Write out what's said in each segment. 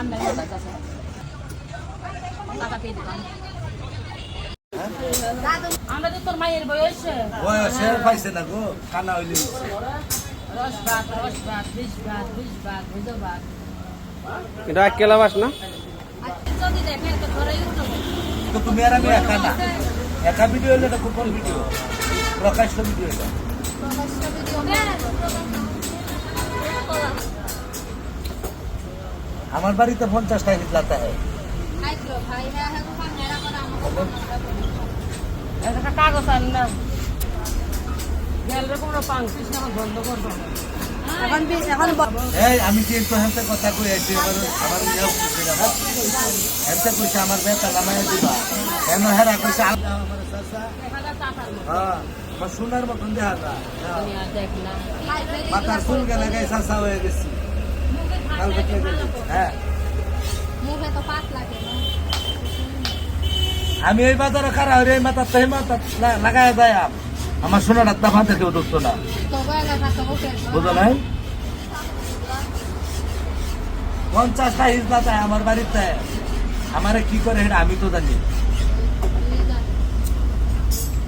আন্দাজ মতো আছে। টাকা পেয়ে দিতাম আমরা তো তোর মায়ের বয়স। বয়সের পাইছে না গো কানা হইলে রস ভাত রস ভাত বিষ ভাত বিষ ভাত ভুজো ভাত। এটা একলা বাস না? যদি দেখেন তো উঠবে। তো তুমি আর আমি একা না। একা ভিডিও হলে এটা গোপন ভিডিও প্রকাশ্য ভিডিও এটা। আমার বাড়িতে পঞ্চাশটা হিট লাতা হয়। কাগজ আন না। আমি কি একটু হেমতে কথা কই আছি? আমার হেমতে কইছে আমার বেটা নামায় দিবা। কেন হেরা কইছে আ- আমার চাচা। হ্যাঁ আমার সোনার মতন দেখা যায় না। মাথার চুল গেলে গাই চাচা হয়ে গেছি গেছি। হ্যাঁ না আমি এই বাজারে খারা হয়ে এই মাথা তো মাথা লাগাই যায় আমার সোনার আত্মা মাথা কেউ ঢুকতো না। বুঝো নাই? পঞ্চাশটা হিজলা চায় আমার বাড়িতে। আমারে কি করে আমি তো জানি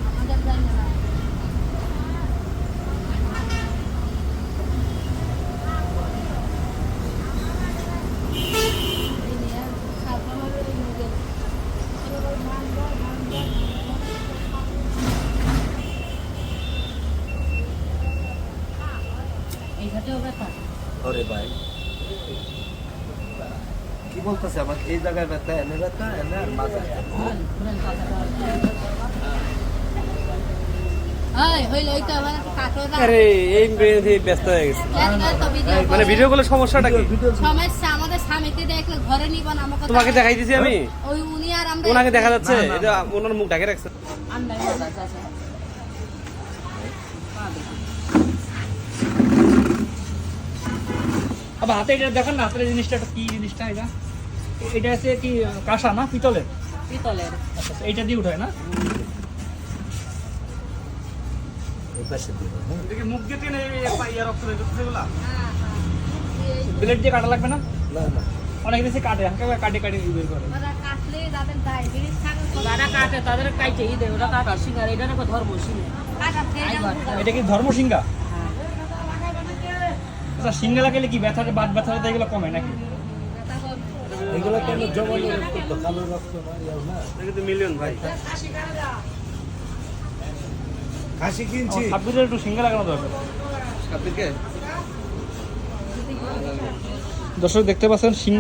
আমাদের জানি না ওরে ভাই। কি বলতেছে আমার এই জায়গায় ব্যথা এনে ব্যথা এনে আর মাথা আরে এই ব্যস্ত হয়ে গেছে। মানে ভিডিও কলের সমস্যাটা কি? সমস্যা আমাদের স্বামীকে দেখলে ঘরে নিব না আমাকে তোমাকে দেখাই দিছি আমি? ওই উনি আর আমরা ওনাকে দেখা যাচ্ছে। এটা ওনার মুখ ঢাকে রাখছে। আন্দাজ আছে আবার হাতে এটা দেখেন না হাতের এই জিনিসটা একটা কি জিনিসটা এটা? এটা হচ্ছে কি কাঁসা না পিতলের? পিতলের। আচ্ছা আচ্ছা, এইটা দিয়ে উঠায় না? হ্যাঁ? দেখি মুখ দিয়ে টেনে ইয়ে রক্ত ব্লেড দিয়ে কাটা লাগবে না? না না। অনেক দেশে কাটে কাটে কাটে বের করে। ওরা কাটলে যাদের ডায়াবেটিস থাকে যারা কাটে তাদের কাইটে দেয় ওরা কাটা সিঙ্গার এটা ধর্ম এটা কি ধর্মসিংহা আচ্ছা সিঙ্গা খেলে কি ব্যথাটা বাদ ব্যথাটা এগুলো কমে নাকি? এগুলো কেন জমানো রক্ত তো কালো রক্ত না ইয়াও না? এটা কিন্তু মিলিয়ন ভাই। খাসি কিনছি। সাব্বিরের একটু সিঙ্গা লাগানো দরকার। দর্শক দেখতে পাচ্ছেন সিঙ্গা